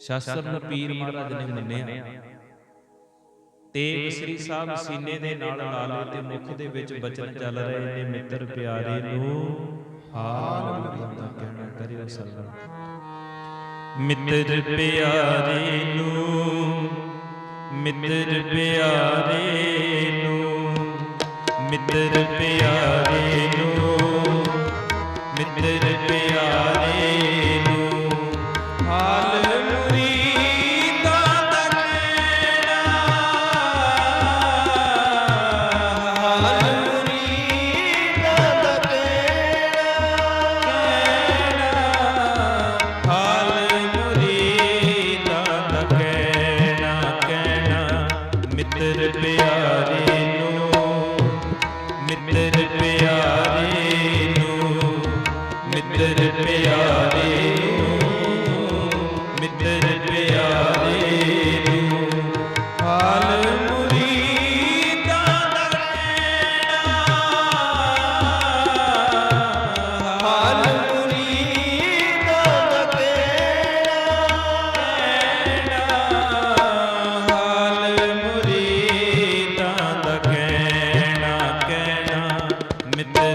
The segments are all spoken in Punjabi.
ਸ਼ਾਸਤਰ ਨੂੰ ਪੀਰ ਮਹਾਰਾਜ ਨੇ ਮੰਨਿਆ। ਤੇਗ ਸ੍ਰੀ ਸਾਹਿਬ ਸੀਨੇ ਦੇ ਨਾਲ ਲਾਲੇ ਤੇ ਮੁਖ ਦੇ ਵਿੱਚ ਬਚਨ ਚੱਲ ਰਹੇ ਨੇ, ਮਿੱਤਰ ਪਿਆਰੇ ਨੂੰ ਹਾਲ ਬੁਰੀਦਾ ਕਹਿਣਾ ਕਰਿਓ ਸਰਨ ਮਿੱਤਰ ਪਿਆਰੇ ਨੂੰ, ਮਿੱਤਰ ਪਿਆਰੇ ਨੂੰ, ਮਿੱਤਰ ਪਿਆਰੇ चलिया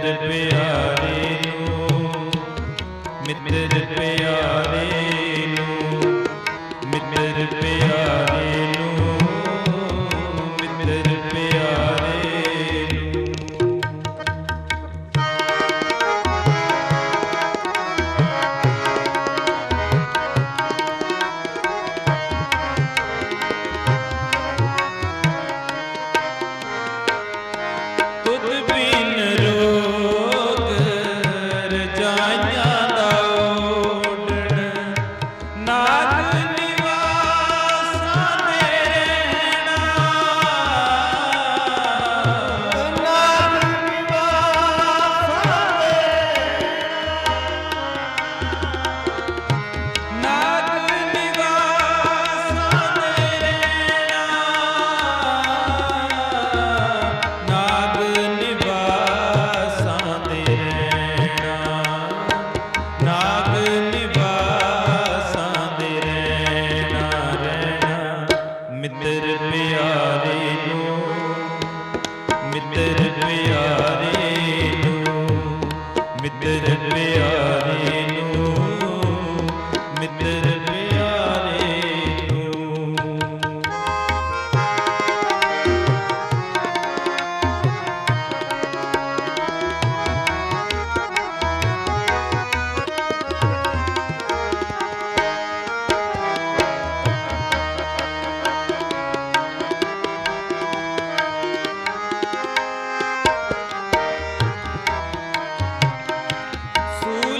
पे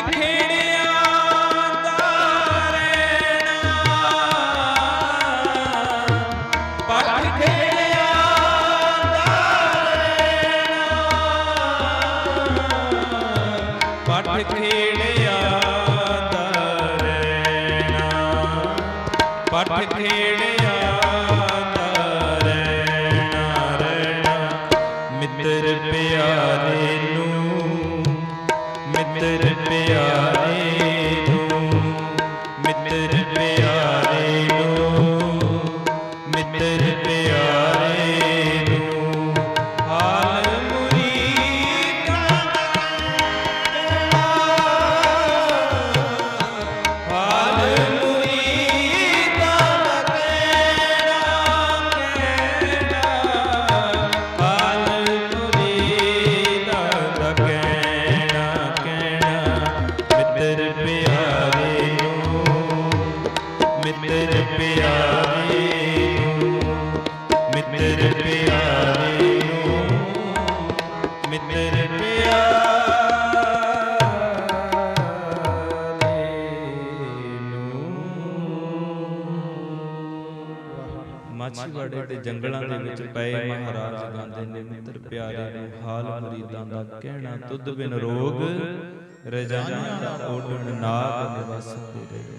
Take me. ਮਿੱਤਰ ਮਾਛੀਵਾੜੇ ਤੇ ਜੰਗਲਾਂ ਦੇ ਵਿੱਚ ਪਏ ਮਹਾਰਾਜ ਗਾਉਂਦੇ ਨੇ ਮਿੱਤਰ ਪਿਆਰੇ ਨੂੰ ਹਾਲ ਮਰੀਦਾਂ ਦਾ ਕਹਿਣਾ, ਤੁਧ ਬਿਨ ਰੋਗ ਰਜਾਈਆਂ ਦਾ ਓਢਣ ਨਾਗ ਨਿਵਾਸ ਤੇਰੇ